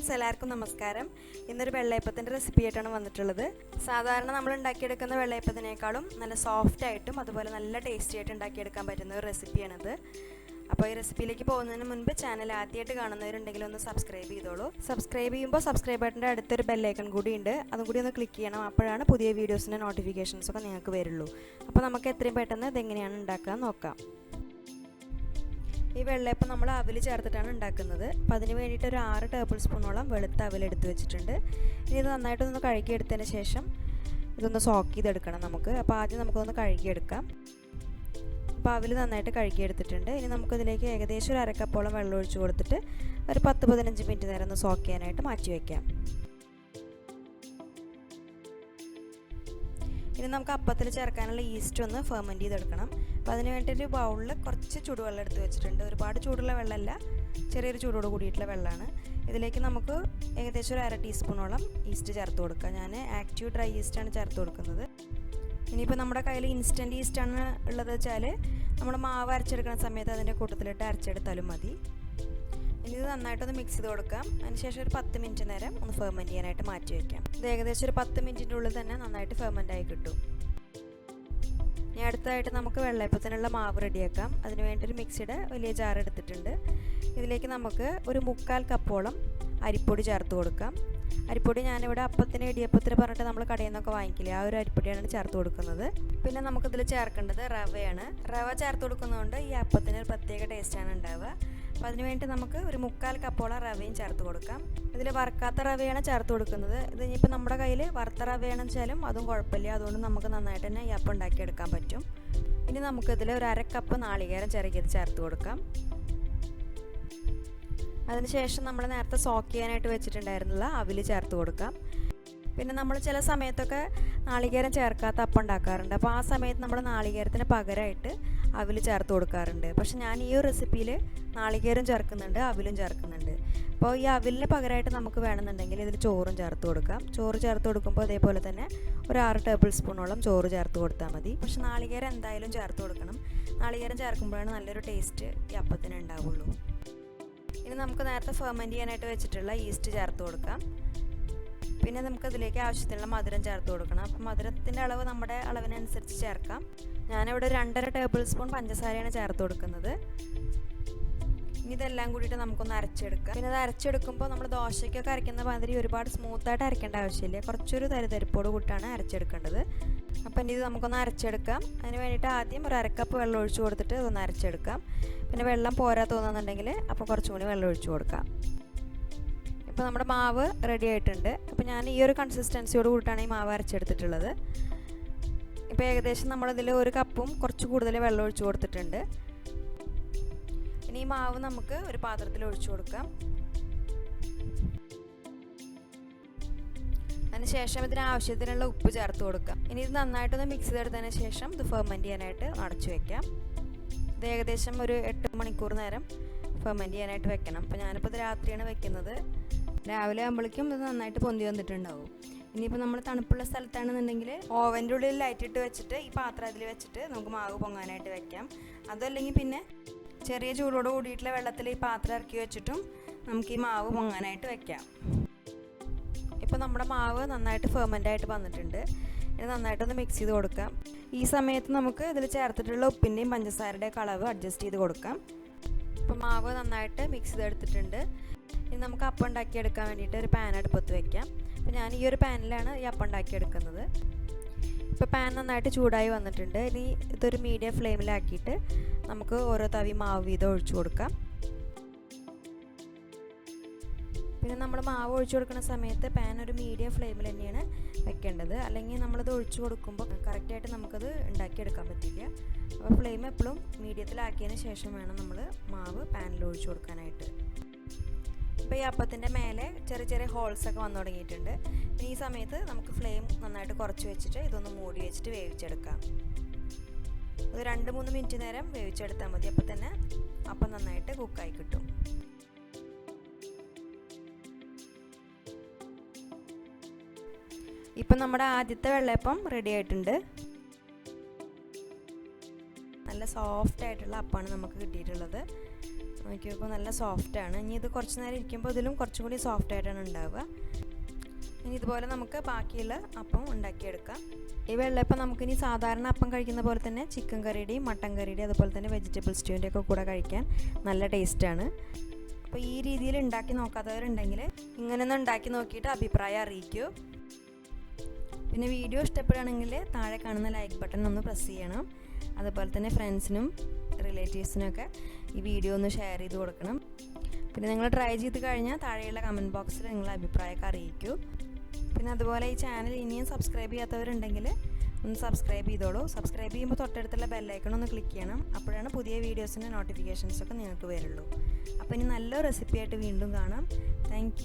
Friends എല്ലാവർക്കും നമസ്കാരം. ഇന്നൊരു വെള്ളയപ്പത്തിന്റെ റെസിപ്പി ആയിട്ടാണ് വന്നിട്ടുള്ളത്. സാധാരണ നമ്മൾ ഉണ്ടാക്കിയെടുക്കുന്ന വെള്ളയപ്പത്തിനേക്കാളും നല്ല സോഫ്റ്റ് ആയിട്ടും അതുപോലെ നല്ല ടേസ്റ്റി ആയിട്ട് ഉണ്ടാക്കിയെടുക്കാൻ പറ്റുന്ന ഒരു റെസിപ്പിയാണിത് അപ്പോൾ ഈ റെസിപ്പിയിലേക്ക് പോകുന്നതിന് മുൻപ് ചാനൽ ആദ്യമായിട്ട് കാണുന്നവരുണ്ടെങ്കിൽ ഒന്ന് സബ്സ്ക്രൈബ് ചെയ്തോളൂ. സബ്സ്ക്രൈബ് ചെയ്യുമ്പോൾ സബ്സ്ക്രൈബ് ബട്ടന്റെ അടുത്തൊരു ബെല്ലൈക്കൺ കൂടി ഉണ്ട്. അതും കൂടി ഒന്ന് ക്ലിക്ക് ചെയ്യണം. അപ്പോഴാണ് പുതിയ വീഡിയോസിന്റെ നോട്ടിഫിക്കേഷൻസ് ഒക്കെ നിങ്ങൾക്ക് വരുള്ളൂ. അപ്പോൾ നമുക്ക് എത്രയും പെട്ടെന്ന് ഇതെങ്ങനെയാണ് ഉണ്ടാക്കുക നോക്കാം. ഈ വെള്ളയപ്പം നമ്മൾ അവിൽ ചേർത്തിട്ടാണ് ഉണ്ടാക്കുന്നത്. അപ്പോൾ അതിന് വേണ്ടിയിട്ട് ഒരു ആറ് ടേബിൾ സ്പൂണോളം വെളുത്ത അവിൽ എടുത്ത് വെച്ചിട്ടുണ്ട്. ഇനി ഇത് നന്നായിട്ടൊന്ന് കഴുകിയെടുത്തതിന് ശേഷം ഇതൊന്ന് സോക്ക് ചെയ്തെടുക്കണം നമുക്ക്. അപ്പോൾ ആദ്യം നമുക്കൊന്ന് കഴുകിയെടുക്കാം. അപ്പോൾ അവിൽ നന്നായിട്ട് കഴുകിയെടുത്തിട്ടുണ്ട്. ഇനി നമുക്കിതിലേക്ക് ഏകദേശം ഒരു അരക്കപ്പോളം വെള്ളം ഒഴിച്ച് കൊടുത്തിട്ട് ഒരു പത്ത് പതിനഞ്ച് മിനിറ്റ് നേരം ഒന്ന് സോക്ക് ചെയ്യാനായിട്ട് മാറ്റി വയ്ക്കാം ഇനി നമുക്ക് അപ്പത്തിൽ ചേർക്കാനുള്ള ഈസ്റ്റ് ഒന്ന് ഫെർമെന്റ് ചെയ്തെടുക്കണം. അപ്പോൾ അതിന് വേണ്ടി ഒരു ബൗളിൽ കുറച്ച് ചൂടുവെള്ളം എടുത്ത് വെച്ചിട്ടുണ്ട്. ഒരുപാട് ചൂടുള്ള വെള്ളമല്ല ചെറിയൊരു ചൂടോട് കൂടിയിട്ടുള്ള വെള്ളമാണ്. ഇതിലേക്ക് നമുക്ക് ഏകദേശം ഒരു അര ടീസ്പൂണോളം ഈസ്റ്റ് ചേർത്ത് കൊടുക്കുക ഞാൻ ആക്റ്റീവ് ഡ്രൈ ഈസ്റ്റാണ് ചേർത്ത് കൊടുക്കുന്നത്. ഇനിയിപ്പോൾ നമ്മുടെ കയ്യിൽ ഇൻസ്റ്റന്റ് ഈസ്റ്റാണ് ഉള്ളത് വെച്ചാൽ നമ്മൾ മാവ് അരച്ചെടുക്കുന്ന സമയത്ത് അതിന്റെ കൂട്ടത്തിലിട്ട് അരച്ചെടുത്താലും മതി. ഇനി ഇത് നന്നായിട്ടൊന്ന് മിക്സ് ചെയ്ത് കൊടുക്കാം. അതിനുശേഷം ഒരു പത്ത് മിനിറ്റ് നേരം ഒന്ന് ഫെർമെന്റ് ചെയ്യാനായിട്ട് മാറ്റി വയ്ക്കാം ഇത് ഏകദേശം ഒരു പത്ത് മിനിറ്റിന്റെ ഉള്ളിൽ തന്നെ നന്നായിട്ട് ഫെർമെന്റ് ആയി കിട്ടും. ഇനി അടുത്തതായിട്ട് നമുക്ക് വെള്ളയപ്പത്തിനുള്ള മാവ് റെഡിയാക്കാം. അതിന് വേണ്ടി ഒരു മിക്സിയുടെ വലിയ ജാർ എടുത്തിട്ടുണ്ട്. ഇതിലേക്ക് നമുക്ക് ഒരു മുക്കാൽ കപ്പോളം അരിപ്പൊടി ചേർത്ത് കൊടുക്കാം. അരിപ്പൊടി ഞാനിവിടെ അപ്പത്തിന് ഇടിയപ്പത്തിന് പറഞ്ഞിട്ട് നമ്മൾ കടയിൽ നിന്നൊക്കെ വാങ്ങിക്കില്ലേ ആ ഒരു അരിപ്പൊടിയാണ് ചേർത്ത് കൊടുക്കുന്നത്. പിന്നെ നമുക്കിതിൽ ചേർക്കേണ്ടത് റവയാണ്. റവ ചേർത്ത് കൊടുക്കുന്നതുകൊണ്ട് ഈ അപ്പത്തിന് ഒരു പ്രത്യേക ടേസ്റ്റാണ് ഉണ്ടാവുക. അപ്പോൾ അതിന് വേണ്ടി നമുക്ക് ഒരു മുക്കാൽ കപ്പോളം റവയും ചേർത്ത് കൊടുക്കാം. ഇതിൽ വറുക്കാത്ത റവയാണ് ചേർത്ത് കൊടുക്കുന്നത്. ഇത് ഇനിയിപ്പോൾ നമ്മുടെ കയ്യിൽ വറുത്ത റവയാണെന്ന് വെച്ചാലും അതും കുഴപ്പമില്ല. അതുകൊണ്ട് നമുക്ക് നന്നായിട്ട് തന്നെ ഈ അപ്പം ഉണ്ടാക്കിയെടുക്കാൻ പറ്റും. ഇനി നമുക്കിതിൽ ഒരു അര കപ്പ് നാളികേരം ചിറകിയത് ചേർത്ത് കൊടുക്കാം. അതിനുശേഷം നമ്മൾ നേരത്തെ സോക്ക് ചെയ്യാനായിട്ട് വെച്ചിട്ടുണ്ടായിരുന്നുള്ള അവിൽ ചേർത്ത് കൊടുക്കാം. പിന്നെ നമ്മൾ ചില സമയത്തൊക്കെ നാളികേരം ചേർക്കാത്ത അപ്പം ഉണ്ടാക്കാറുണ്ട്. അപ്പോൾ ആ സമയത്ത് നമ്മൾ നാളികേരത്തിന് പകരമായിട്ട് അവിൽ ചേർത്ത് കൊടുക്കാറുണ്ട്. പക്ഷെ ഞാൻ ഈ ഒരു റെസിപ്പിയിൽ നാളികേരം ചേർക്കുന്നുണ്ട് അവിലും ചേർക്കുന്നുണ്ട്. അപ്പോൾ ഈ അവിലിന് പകരമായിട്ട് നമുക്ക് വേണമെന്നുണ്ടെങ്കിൽ ഇതിൽ ചോറും ചേർത്ത് കൊടുക്കാം. ചോറ് ചേർത്ത് കൊടുക്കുമ്പോൾ അതേപോലെ തന്നെ ഒരു ആറ് ടേബിൾ സ്പൂണോളം ചോറ് ചേർത്ത് കൊടുത്താൽ മതി. പക്ഷെ നാളികേരം എന്തായാലും ചേർത്ത് കൊടുക്കണം. നാളികേരം ചേർക്കുമ്പോഴാണ് നല്ലൊരു ടേസ്റ്റ് ഈ അപ്പത്തിന് ഉണ്ടാവുള്ളൂ. ഇനി നമുക്ക് നേരത്തെ ഫെർമെന്റ് ചെയ്യാനായിട്ട് വെച്ചിട്ടുള്ള ഈസ്റ്റ് ചേർത്ത് കൊടുക്കാം. പിന്നെ നമുക്ക് അതിലേക്ക് ആവശ്യത്തിനുള്ള മധുരം ചേർത്ത് കൊടുക്കണം. അപ്പം മധുരത്തിന്റെ അളവ് നമ്മുടെ അളവിനനുസരിച്ച് ചേർക്കാം. ഞാനിവിടെ രണ്ടര ടേബിൾ സ്പൂൺ പഞ്ചസാരയാണ് ചേർത്ത് കൊടുക്കുന്നത്. ഇനി ഇതെല്ലാം കൂടിയിട്ട് നമുക്കൊന്ന് അരച്ചെടുക്കാം. പിന്നെ അത് അരച്ചെടുക്കുമ്പോൾ നമ്മൾ ദോശയ്ക്കൊക്കെ അരയ്ക്കുന്ന മാതിരി ഒരുപാട് സ്മൂത്തായിട്ട് അരയ്ക്കേണ്ട ആവശ്യമില്ല. കുറച്ചൊരു തരിതരിപ്പോട് കൂട്ടാണ് അരച്ചെടുക്കേണ്ടത്. അപ്പം ഇനി ഇത് നമുക്കൊന്ന് അരച്ചെടുക്കാം. അതിന് വേണ്ടിയിട്ട് ആദ്യം ഒരു അരക്കപ്പ് വെള്ളം ഒഴിച്ചു കൊടുത്തിട്ട് അതൊന്ന് അരച്ചെടുക്കാം. പിന്നെ വെള്ളം പോരാ തോന്നുന്നുണ്ടെങ്കിൽ അപ്പോൾ കുറച്ചും കൂടി വെള്ളം ഒഴിച്ചു കൊടുക്കാം. ഇപ്പോൾ നമ്മുടെ മാവ് റെഡി ആയിട്ടുണ്ട്. അപ്പോൾ ഞാൻ ഈ ഒരു കൺസിസ്റ്റൻസിയോട് കൂടിയിട്ടാണ് ഈ മാവ് അരച്ചെടുത്തിട്ടുള്ളത്. ഇപ്പോൾ ഏകദേശം നമ്മളിതിൽ ഒരു കപ്പും കുറച്ച് കൂടുതൽ വെള്ളം ഒഴിച്ചു കൊടുത്തിട്ടുണ്ട്. ഇനി ഈ മാവ് നമുക്ക് ഒരു പാത്രത്തിൽ ഒഴിച്ചു കൊടുക്കാം. അതിനുശേഷം ഇതിന് ആവശ്യത്തിനുള്ള ഉപ്പ് ചേർത്ത് കൊടുക്കാം. ഇനി ഇത് നന്നായിട്ടൊന്ന് മിക്സ് ചെയ്തെടുത്തതിന് ശേഷം ഇത് ഫെർമെന്റ് ചെയ്യാനായിട്ട് അടച്ചു വെക്കാം. ഇത് ഏകദേശം ഒരു എട്ട് മണിക്കൂർ നേരം ഫെർമെന്റ് ചെയ്യാനായിട്ട് വെക്കണം. അപ്പോൾ ഞാനിപ്പോൾ ഇത് രാത്രിയാണ് വെക്കുന്നത്. രാവിലെ ആകുമ്പോഴേക്കും ഇത് നന്നായിട്ട് പൊന്തി വന്നിട്ടുണ്ടാവും. ഇനിയിപ്പോൾ നമ്മൾ തണുപ്പുള്ള സ്ഥലത്താണെന്നുണ്ടെങ്കിൽ ഓവന്റെ ഉള്ളിൽ ലൈറ്റ് ഇട്ട് വെച്ചിട്ട് ഈ പാത്രം അതിൽ വെച്ചിട്ട് നമുക്ക് മാവ് പൊങ്ങാനായിട്ട് വെക്കാം. അതല്ലെങ്കിൽ പിന്നെ ചെറിയ ചൂടോട് കൂടിയിട്ടുള്ള വെള്ളത്തിൽ ഈ പാത്രം ഇറക്കി വെച്ചിട്ടും നമുക്ക് ഈ മാവ് പൊങ്ങാനായിട്ട് വെക്കാം. ഇപ്പോൾ നമ്മുടെ മാവ് നന്നായിട്ട് ഫെർമെന്റ് ആയിട്ട് വന്നിട്ടുണ്ട്. ഇത് നന്നായിട്ടൊന്ന് മിക്സ് ചെയ്ത് കൊടുക്കാം. ഈ സമയത്ത് നമുക്ക് ഇതിൽ ചേർത്തിട്ടുള്ള ഉപ്പിന്റെയും പഞ്ചസാരയുടെയും അളവ് അഡ്ജസ്റ്റ് ചെയ്ത് കൊടുക്കാം. ഇപ്പോൾ മാവ് നന്നായിട്ട് മിക്സ് ചെയ്തെടുത്തിട്ടുണ്ട്. ഇനി നമുക്ക് അപ്പം ഉണ്ടാക്കിയെടുക്കാൻ വേണ്ടിയിട്ട് ഒരു പാൻ അടുപ്പത്ത് വെക്കാം. അപ്പോൾ ഞാൻ ഈ ഒരു പാനിലാണ് ഈ അപ്പം ഉണ്ടാക്കിയെടുക്കുന്നത്. ഇപ്പോൾ പാൻ നന്നായിട്ട് ചൂടായി വന്നിട്ടുണ്ട്. ഇനി ഇതൊരു മീഡിയം ഫ്ലെയിമിലാക്കിയിട്ട് നമുക്ക് ഓരോ തവി മാവ് വീതം ഒഴിച്ചു കൊടുക്കാം. പിന്നെ നമ്മൾ മാവ് ഒഴിച്ചു കൊടുക്കുന്ന സമയത്ത് പാൻ ഒരു മീഡിയം ഫ്ലെയിമിൽ തന്നെയാണ് വെക്കേണ്ടത്. അല്ലെങ്കിൽ നമ്മളിത് ഒഴിച്ചു കൊടുക്കുമ്പോൾ കറക്റ്റായിട്ട് നമുക്കത് ഉണ്ടാക്കിയെടുക്കാൻ പറ്റില്ല. അപ്പോൾ ഫ്ലെയിം എപ്പോഴും മീഡിയത്തിലാക്കിയതിന് ശേഷം വേണം നമ്മൾ മാവ് പാനിൽ ഒഴിച്ചു കൊടുക്കാനായിട്ട്. ഇപ്പോൾ ഈ അപ്പത്തിന്റെ മേലെ ചെറിയ ചെറിയ ഹോൾസ് ഒക്കെ വന്നു തുടങ്ങിയിട്ടുണ്ട്. ഈ സമയത്ത് നമുക്ക് ഫ്ലെയിം നന്നായിട്ട് കുറച്ച് വെച്ചിട്ട് ഇതൊന്ന് മൂടി വെച്ചിട്ട് വേവിച്ചെടുക്കാം. ഒരു രണ്ട് മൂന്ന് മിനിറ്റ് നേരം വേവിച്ചെടുത്താൽ മതി. അപ്പോൾ തന്നെ അപ്പം നന്നായിട്ട് കുക്കായി കിട്ടും. ഇപ്പം നമ്മുടെ ആദ്യത്തെ വെള്ളയപ്പം റെഡി ആയിട്ടുണ്ട്. നല്ല സോഫ്റ്റ് ആയിട്ടുള്ള അപ്പമാണ് നമുക്ക് കിട്ടിയിട്ടുള്ളത്. നോക്കി നോക്കുമ്പോൾ നല്ല സോഫ്റ്റാണ് ഇനി ഇത് കുറച്ച് നേരം ഇരിക്കുമ്പോൾ ഇതിലും കുറച്ചും കൂടി സോഫ്റ്റ് ആയിട്ടാണ് ഉണ്ടാവുക. ഇനി ഇതുപോലെ നമുക്ക് ബാക്കിയുള്ള അപ്പം ഉണ്ടാക്കിയെടുക്കാം. ഈ വെള്ളയപ്പം നമുക്കിനി സാധാരണ അപ്പം കഴിക്കുന്ന പോലെ തന്നെ ചിക്കൻ കറിയുടെയും മട്ടൻ കറിയുടെയും അതുപോലെ തന്നെ വെജിറ്റബിൾ സ്റ്റൂവിന്റെ ഒക്കെ കൂടെ കഴിക്കാൻ നല്ല ടേസ്റ്റാണ് അപ്പോൾ ഈ രീതിയിൽ ഉണ്ടാക്കി നോക്കാത്തവരുണ്ടെങ്കിൽ ഇങ്ങനെയൊന്ന് ഉണ്ടാക്കി നോക്കിയിട്ട് അഭിപ്രായം അറിയിക്കൂ. പിന്നെ വീഡിയോ ഇഷ്ടപ്പെടുകയാണെങ്കിൽ താഴെ കാണുന്ന ലൈക്ക് ബട്ടൺ ഒന്ന് പ്രസ് ചെയ്യണം. അതുപോലെ തന്നെ ഫ്രണ്ട്സിനും റിലേറ്റീവ്സിനൊക്കെ ഈ വീഡിയോ ഒന്ന് ഷെയർ ചെയ്ത് കൊടുക്കണം. പിന്നെ നിങ്ങൾ ട്രൈ ചെയ്ത് കഴിഞ്ഞാൽ താഴെയുള്ള കമന്റ് ബോക്സിൽ നിങ്ങളെ അഭിപ്രായമൊക്കെ അറിയിക്കൂ. പിന്നെ അതുപോലെ ഈ ചാനൽ ഇനിയും സബ്സ്ക്രൈബ് ചെയ്യാത്തവരുണ്ടെങ്കിൽ ഒന്ന് സബ്സ്ക്രൈബ് ചെയ്തോളൂ. സബ്സ്ക്രൈബ് ചെയ്യുമ്പോൾ തൊട്ടടുത്തുള്ള ബെല്ലൈക്കൺ ഒന്ന് ക്ലിക്ക് ചെയ്യണം. അപ്പോഴാണ് പുതിയ വീഡിയോസിന്റെ നോട്ടിഫിക്കേഷൻസൊക്കെ നിങ്ങൾക്ക് വരുള്ളൂ. അപ്പോൾ ഇനി നല്ല റെസിപ്പിയായിട്ട് വീണ്ടും കാണാം. താങ്ക്